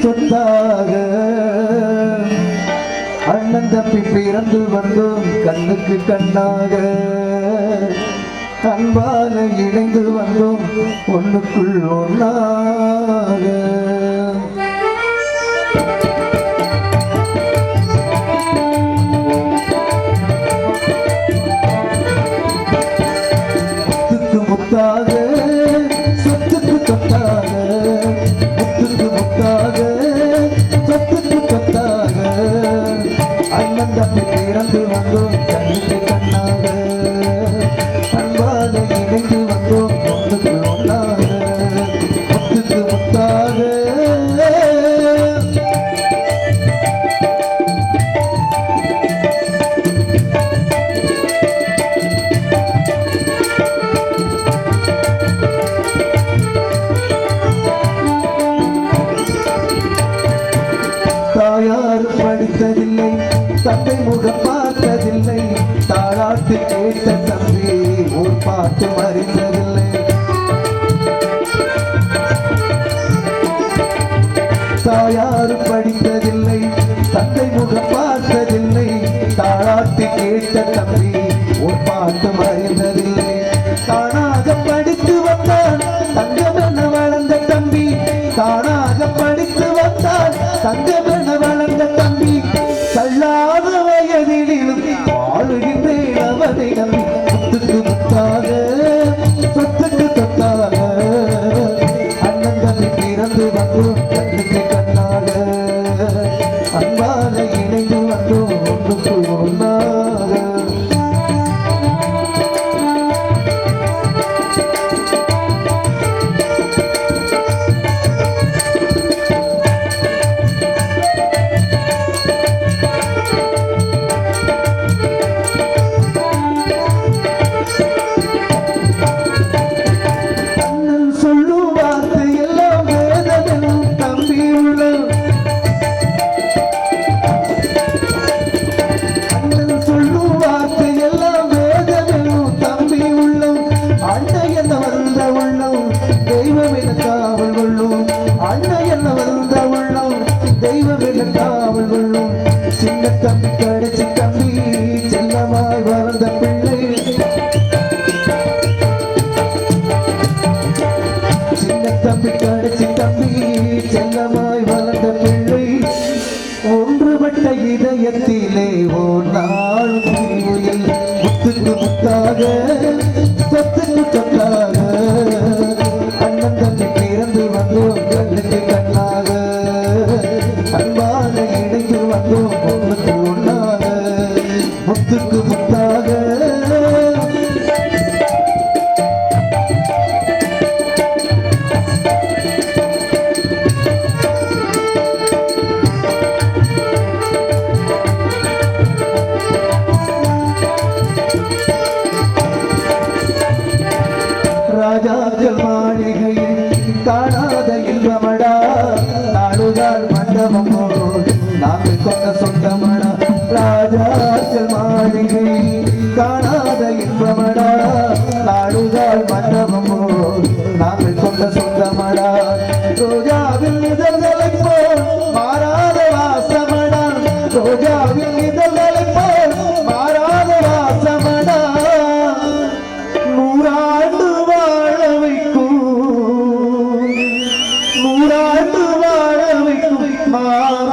சொத்தாக. அண்ணன் தப்பி பிறந்து வந்தோம் கண்ணுக்கு கண்ணாக. அன்பால இணைந்து வந்தோம் ஒன்றுக்குள் ஒன்றாக அண்ணன் பார்த்து கேட்ட தம்பி ஊர் பார்த்து மறிந்ததில்லை. தாயாரும் படித்ததில்லை தந்தை முகம் பார்த்ததில்லை. தாளாட்டு கேட்ட தம்பி ஊர் பார்த்து அறிந்ததில்லை தானாக படித்து வந்தான் தங்கம் என வளர்ந்த தம்பி. தானாக படித்து வந்தான் தங்கம் உள்ளம் என்ன வந்த உள்ளம் தெய்வம் என காவல் கொள்ளும் அண்ணன் என்ன வந்த உள்ளம் தெய்வம் என காவல் கொள்ளும் சின்ன தம்பி கடைசி தம்பி செல்லமாய் வளர்ந்த பிள்ளை சின்ன தம்பி கடைசி தம்பி செல்லமாய் வளர்ந்த பிள்ளை ஒன்றுபட்ட இதயத்திலே ஓ நாள் முத்துக்கு முத்தாக கண்ணுக்கு கண்ணாக. அன்பான இணைந்து வந்தோம் ஒன்றுக்கு ஒன்றாக. முத்துக்கு முத்தாக. மாளிகையில் காணாத ராஜாக்கள் மாளிகை காணாத இன்பமடா நாடுகால் மண்டபமோ நாங்கள் சொந்த சொந்தமடா. ரோஜாவில் இதழ்களைப் போல் மாறாத வாசமடா. ரோஜாவில் இதழ்களைப் போல் மாறாத வாசமடா. நூறாண்டு வாழ வைக்கும் நூறாண்டு வாழ வைக்கும் மாற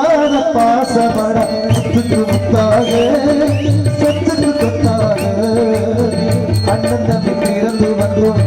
அண்ணன் தம்பி பிறந்து வந்தோம்